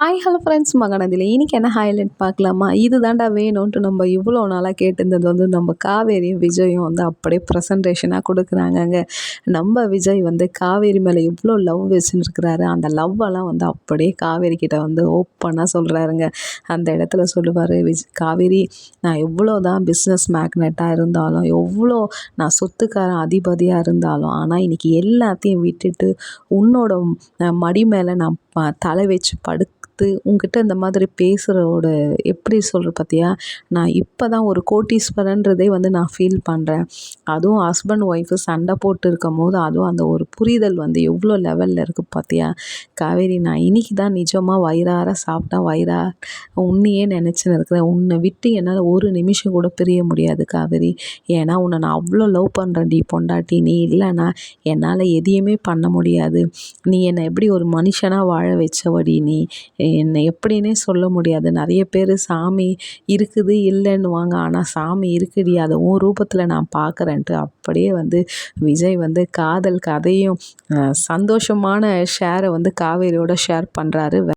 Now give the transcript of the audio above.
Hi hello friends மகனதில் இன்றைக்கி என்ன highlight பார்க்கலாமா? இது தாண்டா வேணும்ன்ட்டு நம்ம இவ்வளோ நாளாக கேட்டிருந்தது வந்து நம்ம காவேரியும் விஜயும் வந்து அப்படியே ப்ரெசன்டேஷனாக கொடுக்குறாங்கங்க. நம்ம விஜய் வந்து காவேரி மேலே இவ்வளோ லவ் வச்சுருக்கிறாரு. அந்த லவ்வெல்லாம் வந்து அப்படியே காவேரி கிட்ட வந்து ஓப்பனாக சொல்கிறாருங்க அந்த இடத்துல சொல்லுவார் விஜ் காவேரி நான் எவ்வளோ தான் பிஸ்னஸ் மேக்னெட்டாக இருந்தாலும் எவ்வளோ நான் சொத்துக்காரன் அதிபதியாக இருந்தாலும் ஆனால் இன்றைக்கி எல்லாத்தையும் விட்டுட்டு உன்னோட மடி மேலே நான் தலை வச்சு பார்த்து உங்ககிட்ட இந்த மாதிரி பேசுகிறோட எப்படி சொல்கிற பார்த்தியா நான் இப்போ தான் ஒரு கோட்டீஸ்வரன்றதே வந்து நான் ஃபீல் பண்ணுறேன் அதுவும் ஹஸ்பண்ட் ஒய்ஃபு சண்டை போட்டு இருக்கும் போது அதுவும் அந்த ஒரு புரிதல் வந்து எவ்வளோ லெவலில் இருக்குது பார்த்தியா காவேரி நான் இன்றைக்கி தான் நிஜமாக வயிறார சாப்பிட்டா வயிறா உன்னையே நினச்சின்னு இருக்கிறேன். உன்னை விட்டு என்னால் ஒரு நிமிஷம் கூட பிரிய முடியாது காவேரி. ஏன்னா உன்னை நான் அவ்வளோ லவ் பண்ணுறேன் டி பொண்டாட்டி. நீ இல்லைனா என்னால் எதையுமே பண்ண முடியாது. நீ என்னை எப்படி ஒரு மனுஷனாக வாழ வச்சவடி நீ? என்னை எப்படின்னே சொல்ல முடியாது. நிறைய பேர் சாமி இருக்குது இல்லைன்னுவாங்க ஆனால் சாமி இருக்குடி அதை உன் ரூபத்தில் நான் பார்க்குறேன்ட்டு அப்படியே வந்து விஜய் வந்து காதல் கதையும் சந்தோஷமான ஷேரை வந்து காவேரியோட ஷேர் பண்ணுறாரு